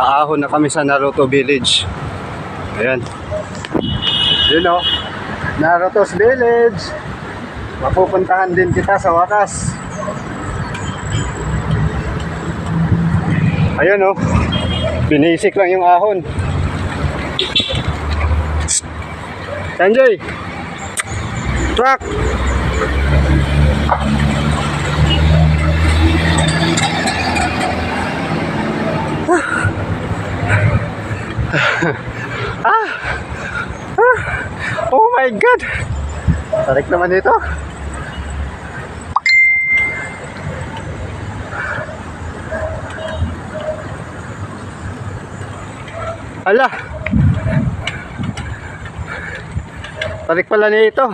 Aahon na kami sa Naruto Village. Ayan. Yun o. Naruto's Village. Mapupuntahan din kita sa wakas. Ayun o. Binisik lang yung ahon. Sanjay! Truck! Oh my God! Tarik naman ito. Ala! Tarik pala nito.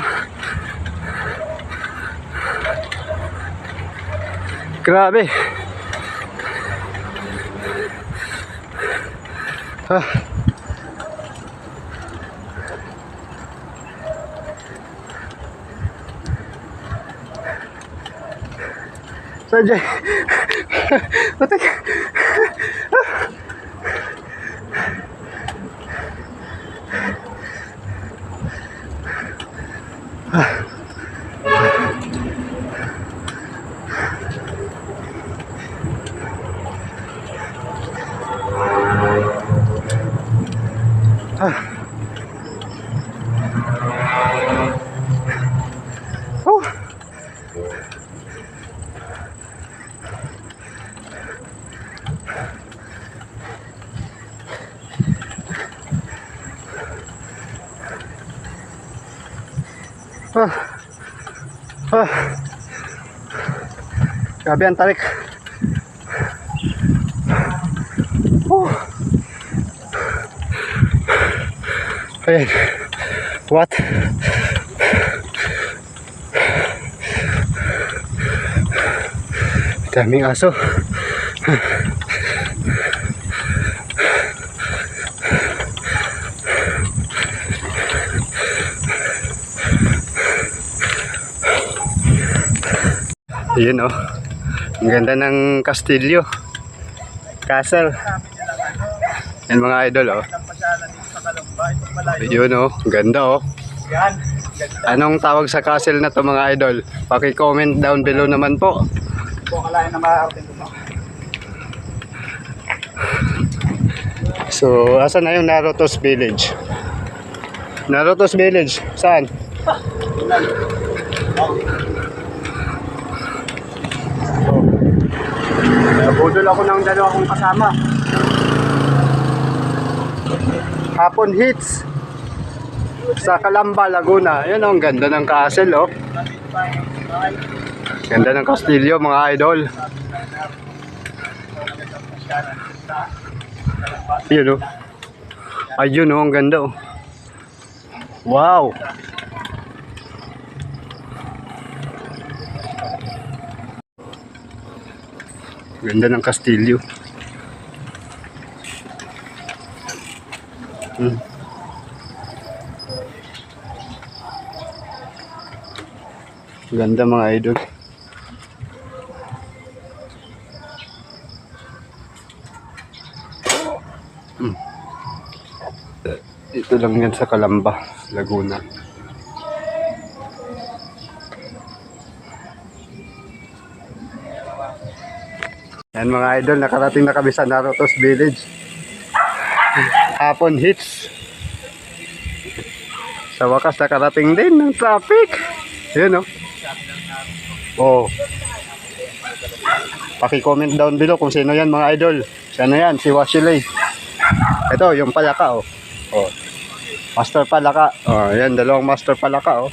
Grabe. Ah. Sanjay. Batik. Ah. Ah. Grabe ang tarik. Oh. Ayan. What? Daming aso. Yun oh. Ang ganda ng kastilyo. Castle. Yan mga idol oh. Yun oh. Ang ganda oh. Anong tawag sa castle na to mga idol? Paki-comment down below naman po. Kung kalahin na makakarating ko. So, asan na yung Naruto's Village? Naruto's Village, saan? Nabudol ako ng dalawa kong kasama. Hapon Hits sa Calamba, Laguna. Ayun oh, ang ganda ng castle oh. Ganda ng kastilyo mga idol. Yun oh. Ayun oh, ang ganda oh. Wow. Ganda ng kastilyo. Hmm. Ganda mga idol. Ito lang yan sa Calamba, Laguna. Yan mga idol, nakarating na kami sa Naruto's Village. Hapon hits. Sa wakas nakarating din ng traffic. Yun oh. Oh. Paki-comment down below kung sino yan mga idol. Sino yan? Si Washilay. Ito, yung palaka oh. Oh. Master palaka. Oh, yan, dalawang master palaka oh.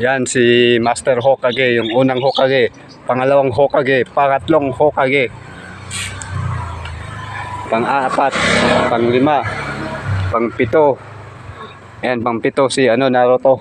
Yan si Master Hokage, yung unang Hokage, pangalawang Hokage, pangatlong Hokage. Pang-apat, pang-lima, pang-pito. Ayan, pang-pito si ano Naruto.